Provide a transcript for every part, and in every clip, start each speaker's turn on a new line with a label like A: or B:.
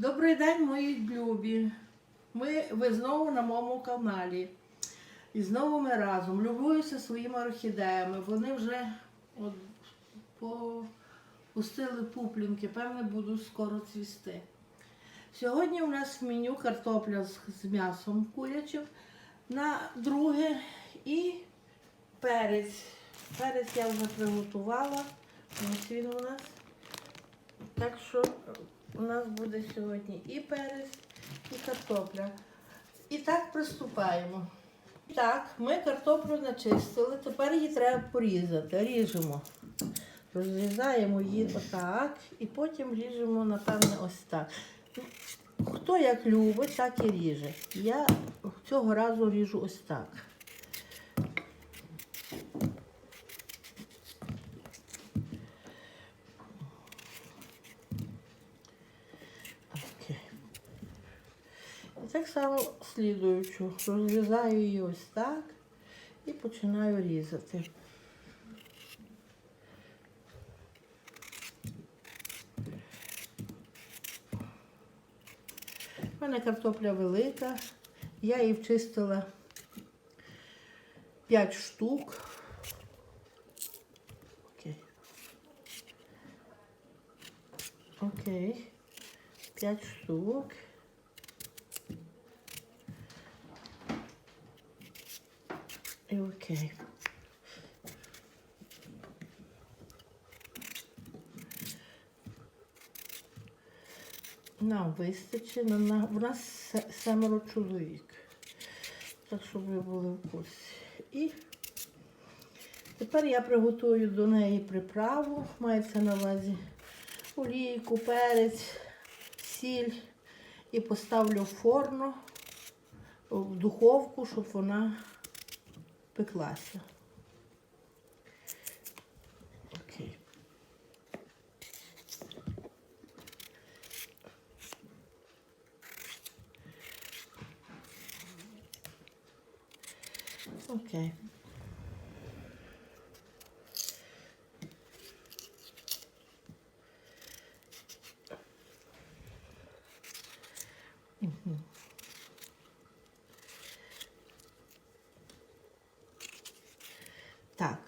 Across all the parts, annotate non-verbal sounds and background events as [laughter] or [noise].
A: Добрий день, мої любі. Ми, ви знову на моєму каналі. І знову ми разом. Любуюся своїми орхідеями. Вони вже от, пустили пуплінки, певне, будуть скоро цвісти. Сьогодні у нас в меню картопля з, з м'ясом курячим на друге і перець. Перець я вже приготувала. Ось він у нас. Так що у нас буде сьогодні і перець, і картопля. І так приступаємо. Так, ми картоплю начистили, тепер її треба порізати. Ріжемо. Розрізаємо її отак і потім ріжемо, напевне, ось так. Хто як любить, так і ріже. Я цього разу ріжу ось так. Окей. Так слідуючу. Розрізаю її ось так і починаю різати. У мене картопля велика. Я її вчистила 5 штук. Окей. Окей. 5 штук. І окей. Нам вистачить, на, на, у нас се- семеро чоловік. Так, щоб ви були в курсі. І тепер я приготую до неї приправу, мається на увазі олійку, перець, сіль і поставлю в форму, в духовку, щоб вона пеклася. Окей. Окей. Мгм. Так,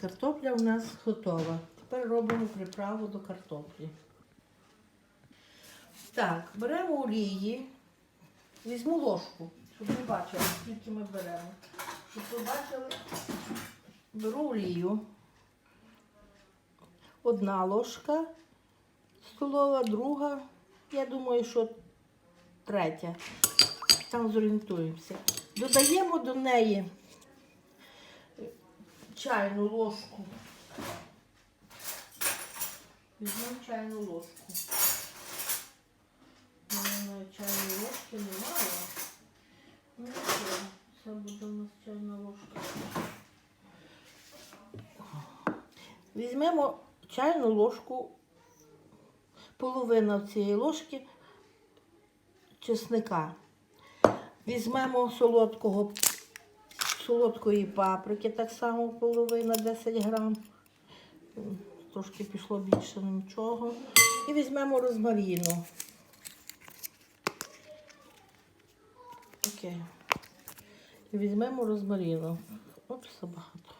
A: картопля у нас готова. Тепер робимо приправу до картоплі. Так, беремо олії. Візьму ложку, щоб ви бачили, скільки ми беремо. Щоб ви бачили, беру олію. Одна ложка столова, друга. Я думаю, що третя. Там зорієнтуємося. Додаємо до неї чайну ложку. Візьмемо чайну ложку. У мене чайної ложки немає. Ну що, це буде у нас чайна ложка. Візьмемо чайну ложку, половина цієї ложки чесника. Візьмемо солодкого солодкої паприки, так само половина 10 грам. Трошки пішло більше нічого. І візьмемо розмаріну. Окей. І візьмемо розмаріну. Опс, забагато.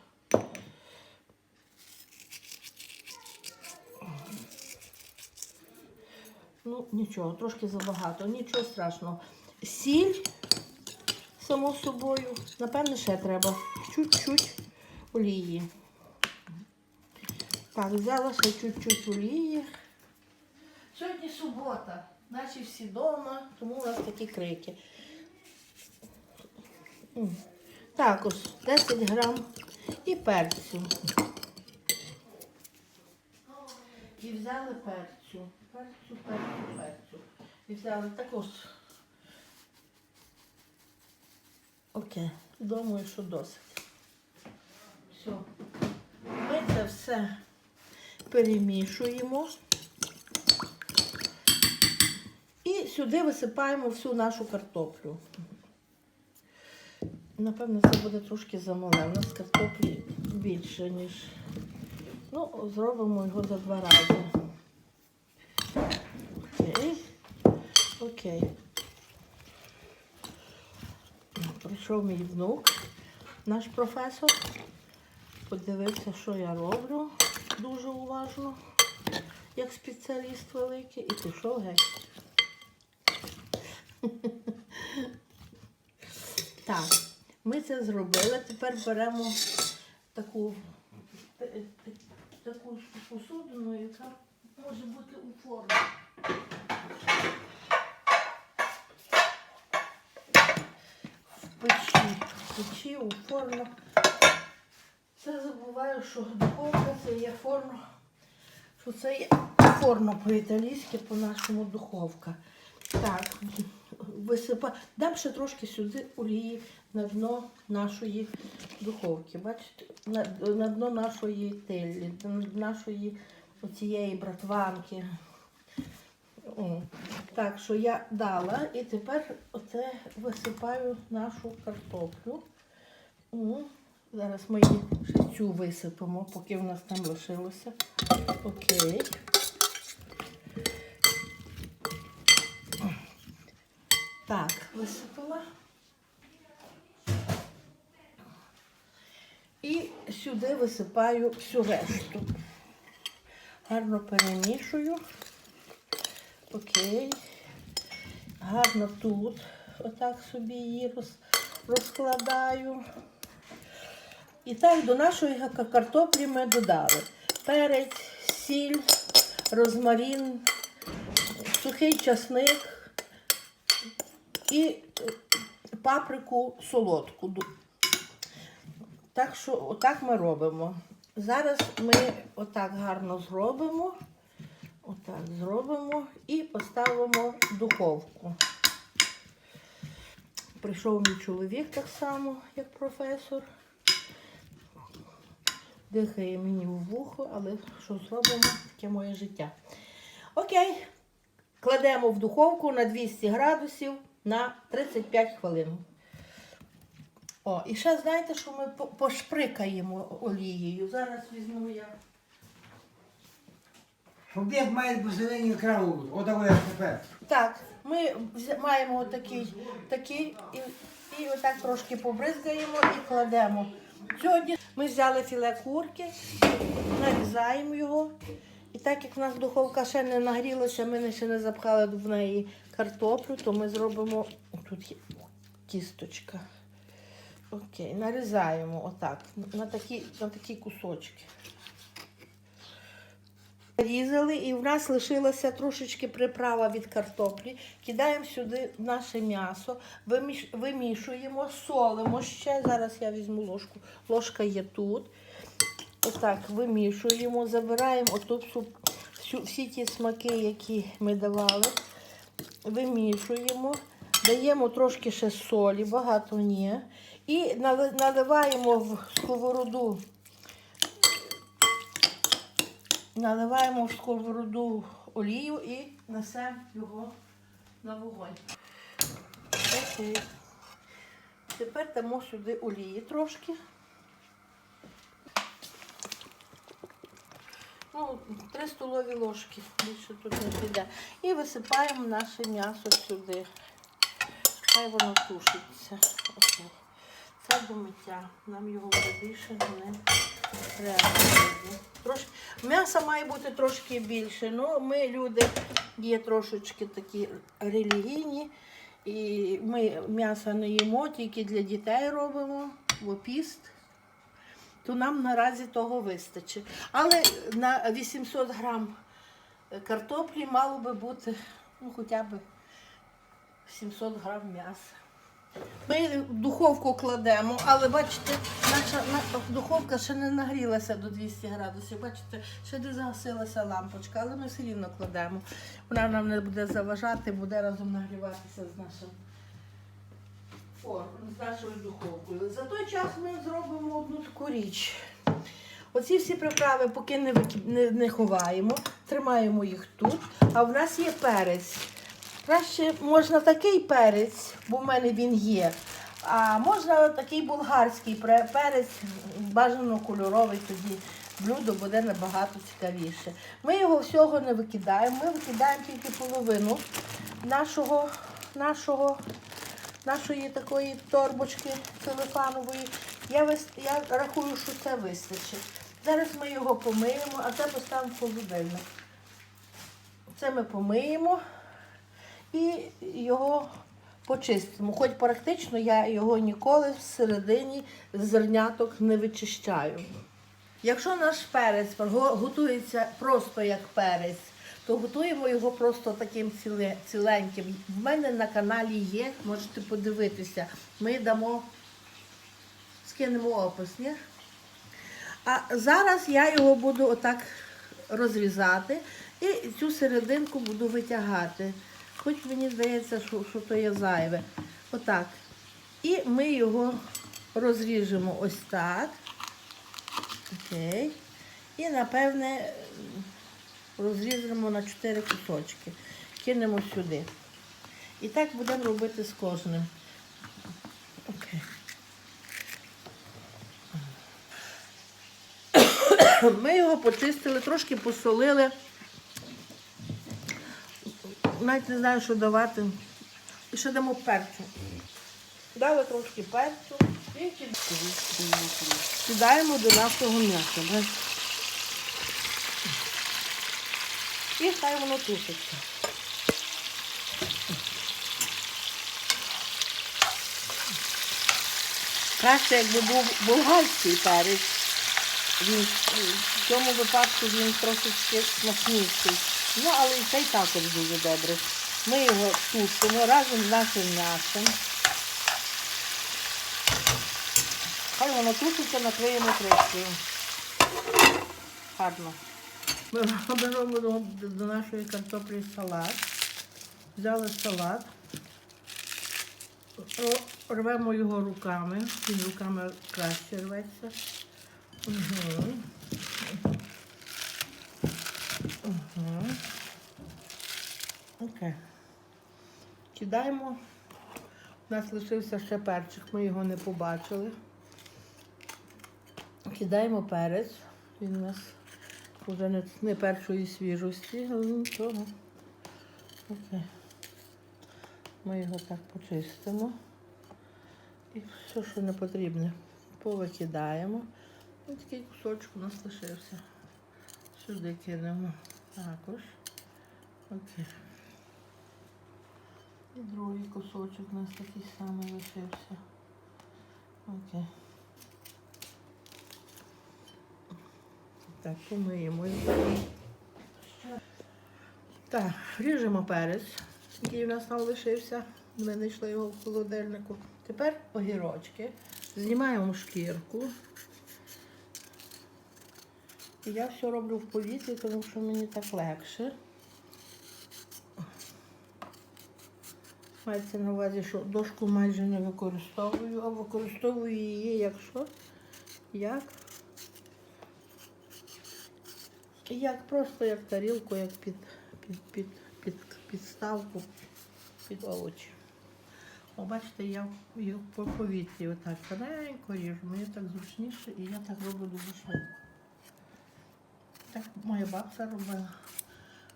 A: Ну, нічого, трошки забагато, нічого страшного. Сіль само собою. Напевне, ще треба чуть-чуть олії. Так, взяла ще чуть-чуть олії. Сьогодні субота, наші всі вдома, тому у нас такі крики. М. Також 10 грам і перцю. І взяли перцю. Перцю, перцю, перцю. І взяли також Окей, думаю, що досить. Все. Ми це все перемішуємо. І сюди висипаємо всю нашу картоплю. Напевно, це буде трошки замале. У нас картоплі більше, ніж. Ну, зробимо його за два рази. Окей. Окей. Прийшов мій внук, наш професор. Подивився, що я роблю дуже уважно, як спеціаліст великий, і пішов геть. [laughs] Так, ми це зробили. Тепер беремо таку, та- та- таку посудину, яка може бути у формі. В печі, в печі, у форму. Це забуваю, що духовка це є форма, що це є форма по-італійськи, по-нашому духовка. Так, висипа. Дам ще трошки сюди олії на дно нашої духовки. Бачите, на, на дно нашої телі, нашої оцієї братванки. О, Так, що я дала і тепер оце висипаю нашу картоплю. О, зараз ми її цю висипемо, поки в нас там лишилося. Окей. Так, висипала. І сюди висипаю всю решту. Гарно перемішую. Окей. Гарно тут. Отак собі її роз, розкладаю. І так до нашої картоплі ми додали перець, сіль, розмарин, сухий часник і е, паприку солодку. Так що отак ми робимо. Зараз ми отак гарно зробимо. Отак зробимо і поставимо в духовку. Прийшов мій чоловік так само, як професор. Дихає мені в вухо, але що зробимо, таке моє життя. Окей, кладемо в духовку на 200 градусів на 35 хвилин. О, і ще знаєте, що ми пошприкаємо олією. Зараз візьму я.
B: Об'єкт має посередині краву. Отако як тепер.
A: Так, ми маємо отакий такий, і, і отак трошки побризгаємо і кладемо. Сьогодні ми взяли філе курки, нарізаємо його. І так як в нас духовка ще не нагрілася, ми ще не запхали в неї картоплю, то ми зробимо тут є тісточка. Окей, нарізаємо отак, на такі, на такі кусочки. Різали і в нас лишилася трошечки приправа від картоплі. Кидаємо сюди наше м'ясо, вимішуємо, солимо ще. Зараз я візьму ложку. Ложка є тут. Отак вимішуємо, забираємо оту всю, всі ті смаки, які ми давали. Вимішуємо, даємо трошки ще солі, багато ні. І наливаємо в сковороду Наливаємо в сковороду олію і несемо його на вогонь. Окей. Тепер дамо сюди олії трошки. Ну, 3 столові ложки, більше тут не піде. І висипаємо наше м'ясо сюди. Хай воно тушиться. Окей. Це до миття. Нам його вже більше не М'яса має бути трошки більше. Ну, ми люди є трошечки такі релігійні. І ми м'яса не їмо, тільки для дітей робимо, бо піст. То нам наразі того вистачить. Але на 800 грам картоплі мало би бути ну, хоча б 700 грам м'яса. Ми духовку кладемо, але бачите, наша духовка ще не нагрілася до 200 градусів. Бачите, ще не загасилася лампочка, але ми все рівно кладемо. Вона нам не буде заважати, буде разом нагріватися з нашим форм, з нашою духовкою. За той час ми зробимо одну таку річ. Оці всі приправи поки не, не, не ховаємо, тримаємо їх тут. А в нас є перець. Краще можна такий перець, бо в мене він є. А можна такий болгарський перець, бажано кольоровий тоді блюдо буде набагато цікавіше. Ми його всього не викидаємо, ми викидаємо тільки половину нашого, нашого, нашої такої торбочки телефанової. Я, я рахую, що це вистачить. Зараз ми його помиємо, а це поставимо в холодильник. Це ми помиємо і його почистимо. Хоч практично я його ніколи всередині зерняток не вичищаю. Якщо наш перець готується просто як перець, то готуємо його просто таким ціленьким. В мене на каналі є, можете подивитися. Ми дамо, скинемо опис, ні? А зараз я його буду отак розрізати і цю серединку буду витягати. Хоч мені здається, що, що то є зайве. Отак. І ми його розріжемо ось так. Окей. І напевне розріжемо на 4 кусочки. Кинемо сюди. І так будемо робити з кожним. Окей. Ми його почистили, трошки посолили. Навіть не знаю, що давати. І ще дамо перцю. Дали трошки перцю і кидаємо. до нашого м'яса. І хай воно тушиться. Краще, якби був болгарський перець. Він в цьому випадку він трошечки смачніший. Ну, але і цей також дуже добре. Ми його тушимо разом з нашим м'ясом. Хай воно тушиться, накриємо кришкою. Гарно. Ми до, до нашої картоплі салат. Взяли салат. Рвемо його руками. Він руками краще рветься. Угу. Угу. Окей. Кидаємо. У нас лишився ще перчик, ми його не побачили. Кидаємо перець. Він у нас вже не, не першої свіжості, але. Окей. Ми його так почистимо. І все, що не потрібне, повикидаємо. Ось такий кусочок у нас лишився. Сюди кинемо також. Окей. І другий кусочок у нас такий самий лишився. Окей. Так, помиємо. Так, ріжемо перець, який у нас там лишився. Ми знайшли його в холодильнику. Тепер огірочки. Знімаємо шкірку. Я все роблю в повітрі, тому що мені так легше. Мається на увазі, що дошку майже не використовую, а використовую її якщо як як просто як тарілку, як під, під, під, під, підставку під овочі. О, бачите, я по повітрі отак тоненько ріжу. Мені так зручніше і я так роблю дуже швидко. Так моя бабця робила.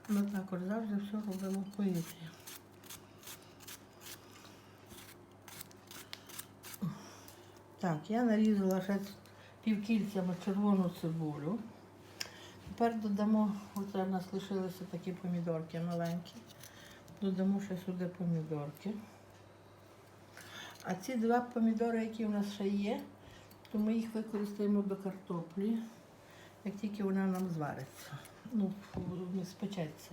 A: Ми також завжди все робимо в повітрі. Так, я нарізала ще півкільцями червону цибулю. Тепер додамо, оце в нас лишилися такі помідорки маленькі. Додамо ще сюди помідорки. А ці два помідори, які в нас ще є, то ми їх використаємо до картоплі, як тільки вона нам звариться. Ну, не спечеться.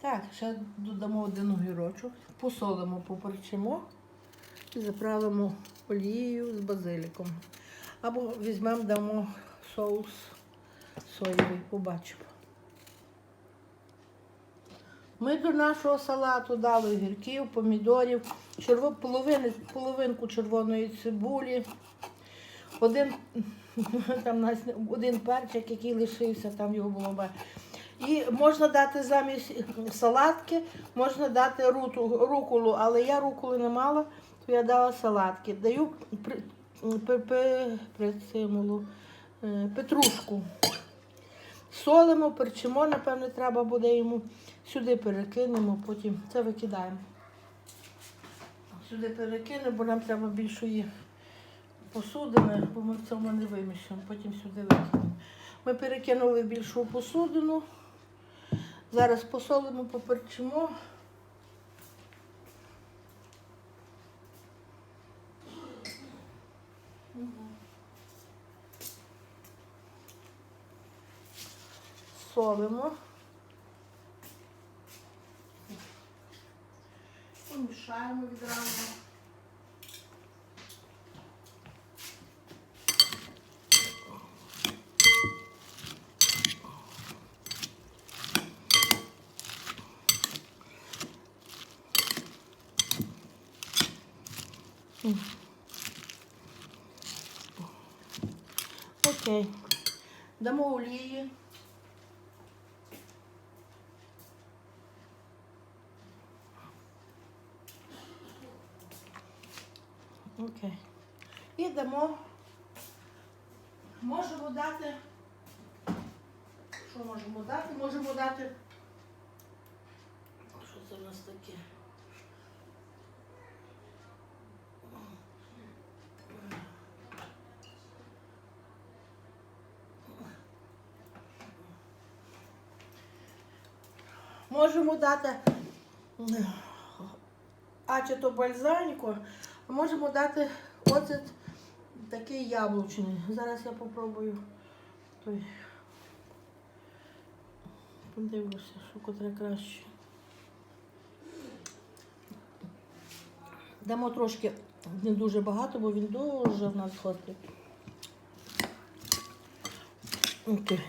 A: Так, ще додамо один огірочок, посолимо, поперчимо і заправимо олією з базиліком. Або візьмемо, дамо соус соєвий, побачимо. Ми до нашого салату дали огірків, помідорів, черво, половини, половинку червоної цибулі, один, [laughs] там, один перчик, який лишився, там його було. І можна дати замість салатки, можна дати руту, руколу, але я руколи не мала, то я дала салатки. Даю при, при, при, прицимулу, е, петрушку. Солимо, перчимо, напевне, треба буде йому. Сюди перекинемо, потім це викидаємо. Сюди перекинемо, бо нам треба більшої посудини, бо ми в цьому не вимішаємо. Потім сюди викинемо. Ми перекинули більшу посудину. Зараз посолимо, поперчимо. Солимо. Помішаємо відразу. Окей. Дамо олії. Окей. І дамо. Можемо дати. Що можемо дати? Можемо дати. Можемо дати а чи то можемо дати оцет такий яблучний. Зараз я попробую той. Подивлюся, що котре краще. Дамо трошки не дуже багато, бо він дуже в нас гострий. Окей.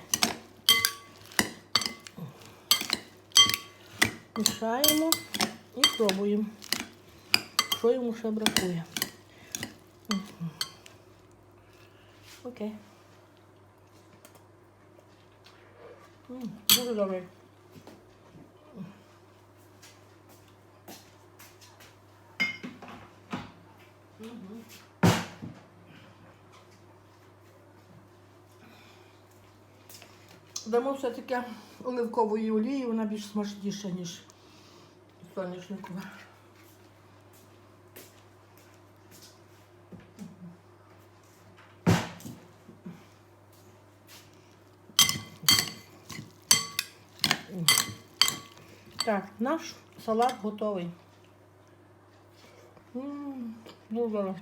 A: Мішаємо і пробуємо, що йому ще бракує. Мгм. Окей. М, Дуже добре. Дамо все-таки оливкової олії, вона більш смачніша, ніж соняшникова. Так, наш салат готовий. М, Дуже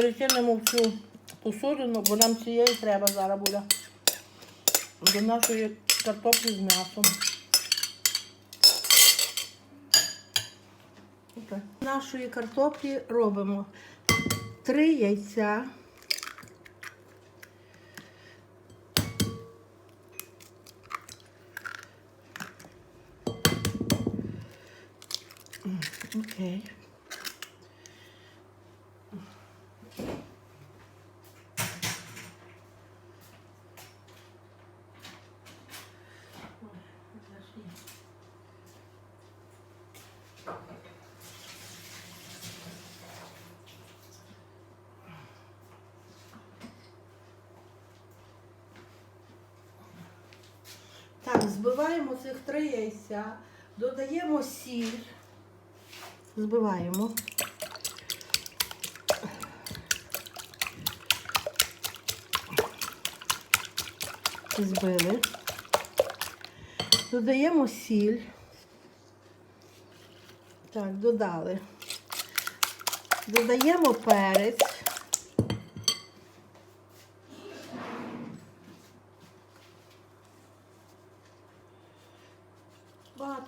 A: Перекинемо в цю посудину, бо нам цієї треба зараз буде до нашої картоплі з м'ясом. Нашої картоплі робимо три яйця. Окей. Так, збиваємо цих три яйця, додаємо сіль, збиваємо. Збили. Додаємо сіль. Так, додали. Додаємо перець.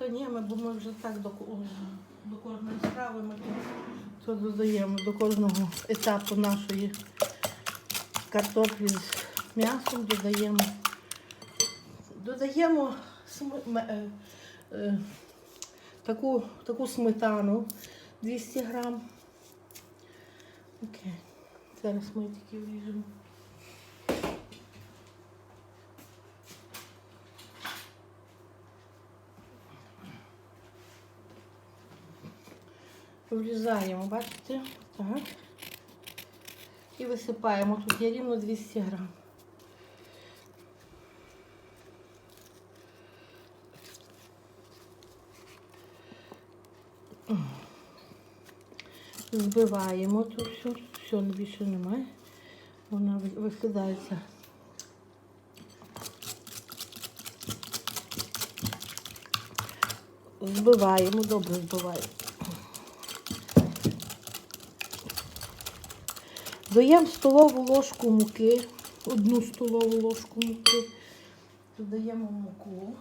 A: Багато ні, бо ми вже так до, до кожної страви ми то додаємо до кожного етапу нашої картоплі з м'ясом додаємо. Додаємо е, е, таку, таку сметану 200 грам. Окей. Зараз ми тільки вріжемо. Врізаємо, бачите? Так. І висипаємо. Тут є рівно 200 грам. Збиваємо тут все, все більше немає. Вона ви- викидається. Збиваємо, добре збиваємо. Додаємо столову ложку муки, одну столову ложку муки. Додаємо муку.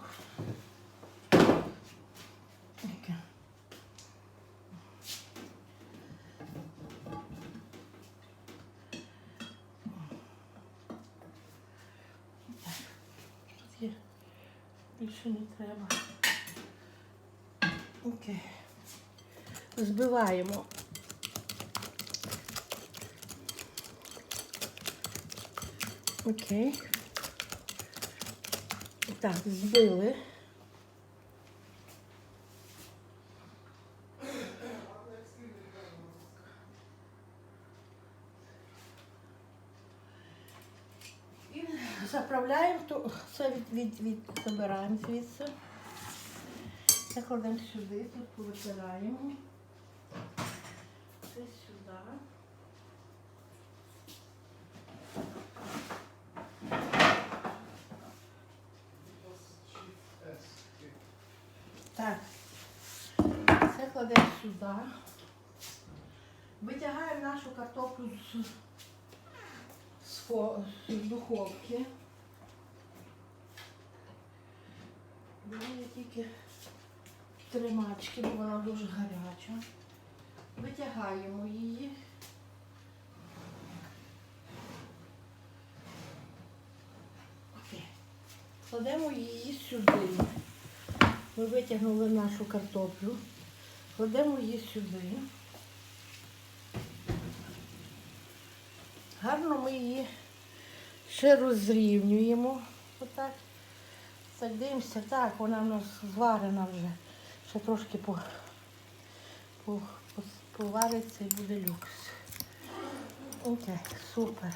A: Більше не треба. Окей. Збиваємо. Окей. Так, збили. І заправляємо, то це від, від, від забираємо звідси. Це кладемо сюди, тут повитираємо. Це сюди. Так. Це кладемо сюди. Витягаємо нашу картоплю з, духовки. Беремо тільки тримачки, бо вона дуже гаряча. Витягаємо її. Окей. Кладемо її сюди. Ми витягнули нашу картоплю. Кладемо її сюди. Гарно ми її ще розрівнюємо. Отак. Так дивимося, так, вона в нас зварена вже. Ще трошки по, по, повариться і буде люкс. Окей, супер.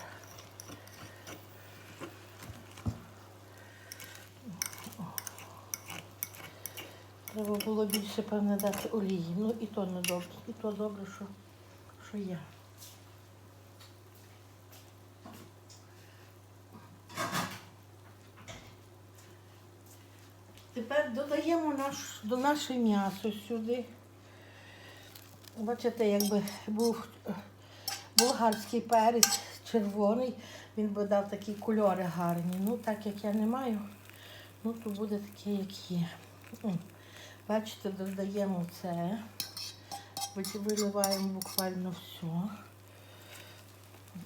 A: Треба було більше, певне, дати олії. Ну і то не добре. І то добре, що, що є. Тепер додаємо наш, до наше м'ясо сюди. Бачите, якби був болгарський перець червоний, він би дав такі кольори гарні. Ну, так як я не маю, ну то буде таке, як є. Бачите, додаємо це. Потім виливаємо буквально все.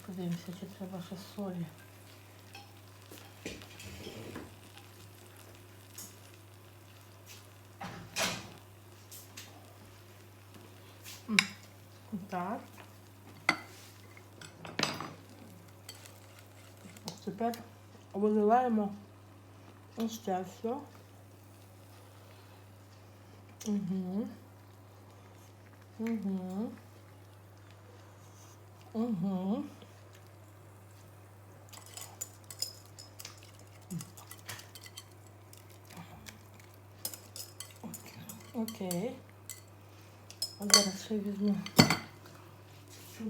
A: Подивимося, чи треба ще солі. Так. Тепер виливаємо ось це все. Угу. Угу. Угу. Окей. А зараз ще візьму. цю.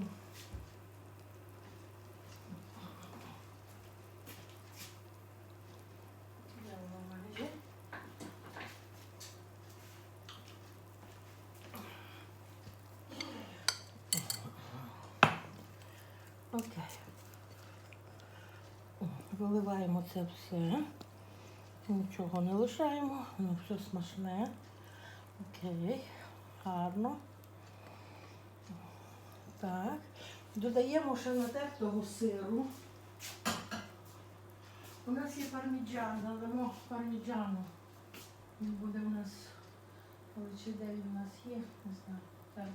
A: Де вона в мене є? Окей. Виливаємо це все. Нічого не лишаємо, воно все смачне. Окей, гарно. Так. Додаємо ще натертого сиру. У нас є парміджан, додамо парміджану. Він буде у нас, коли чи де він у нас є, не знаю. Так.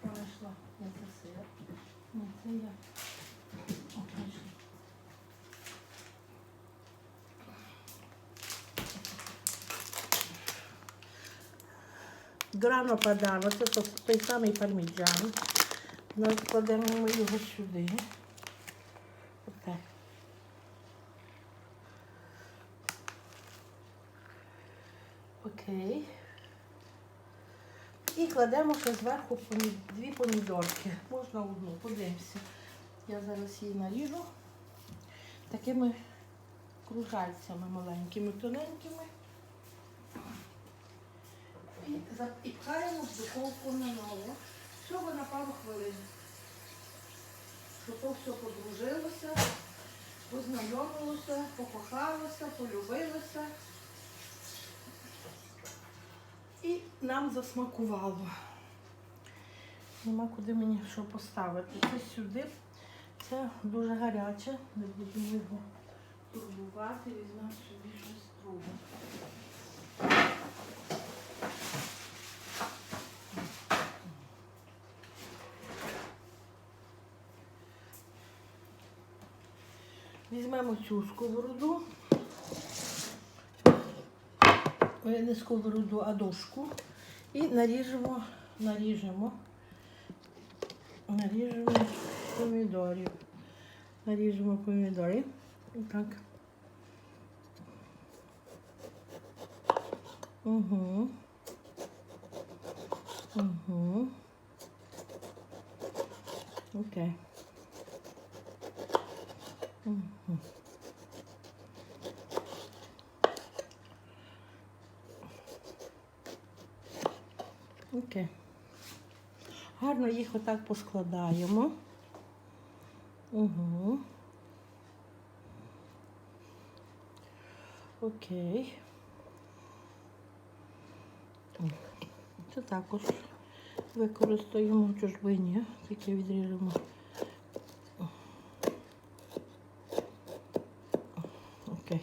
A: Пройшла. Я це сир. Ні, це я. О, пройшла. Грано падано, це то- той самий парміджан. Ми кладемо його сюди. Отак. Окей. І кладемо ще зверху дві помідорки. Можна одну, подивимося. Я зараз її наріжу такими кружальцями маленькими, тоненькими. І запікаємо в духовку на нову. Всього на пару хвилин. Щоб то все подружилося, познайомилося, покохалося, полюбилося. І нам засмакувало. Нема куди мені що поставити. Це сюди. Це дуже гаряче. Не будемо його турбувати. Візьмемо собі щось друге. Візьмемо цю сковороду. Не сковороду, а дошку. І наріжемо, наріжемо, наріжемо помідорів. Наріжемо помідори. Так. Угу. Угу. Окей. Окей. Гарно їх отак поскладаємо. Угу. Окей. Це також використаємо чужбині, тільки відріжемо. О. Окей.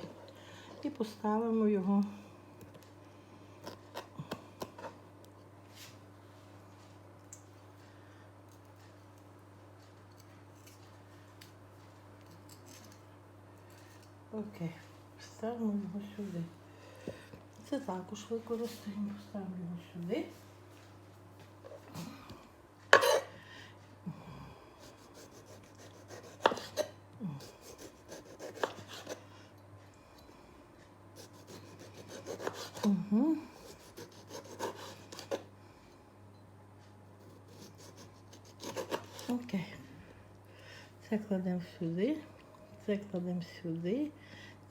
A: І поставимо його. Окей, ставимо його сюди. Це також використаємо, ставимо його сюди. Угу. Окей. Це кладемо сюди, це кладемо сюди,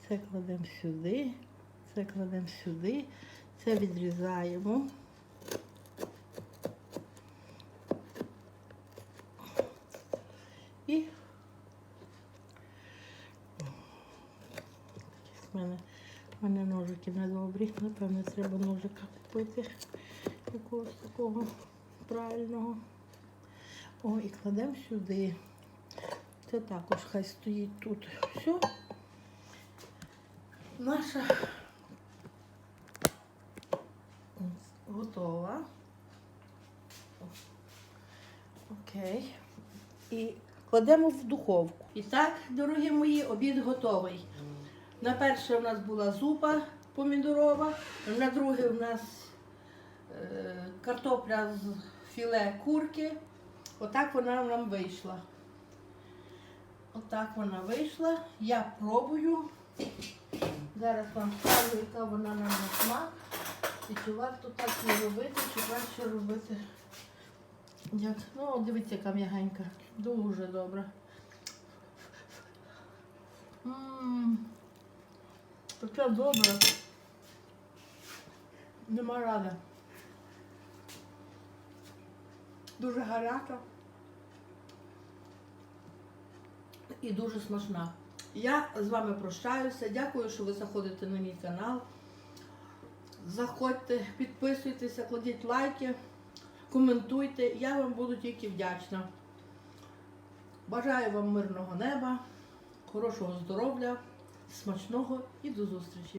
A: це кладемо сюди, це кладемо сюди, це відрізаємо. І в мене, в мене ножики недобрі. Напевно, треба ножика купити якогось такого правильного. О, і кладемо сюди. Це також хай стоїть тут. Все. Наша готова. Окей. І кладемо в духовку. І так, дорогі мої, обід готовий. На перше у нас була зупа помідорова, на друге у нас е, картопля з філе курки. Отак вона нам вийшла. Отак вона вийшла. Я пробую. Зараз вам скажу, яка вона нам на смак. І чи варто так не робити, чи краще робити. Як? Ну, дивіться, яка м'ягенька. Дуже добре. Таке добре. Нема ради. Дуже гаряча. І дуже смачна. Я з вами прощаюся. Дякую, що ви заходите на мій канал. Заходьте, підписуйтеся, кладіть лайки, коментуйте. Я вам буду тільки вдячна. Бажаю вам мирного неба, хорошого здоров'я, смачного і до зустрічі!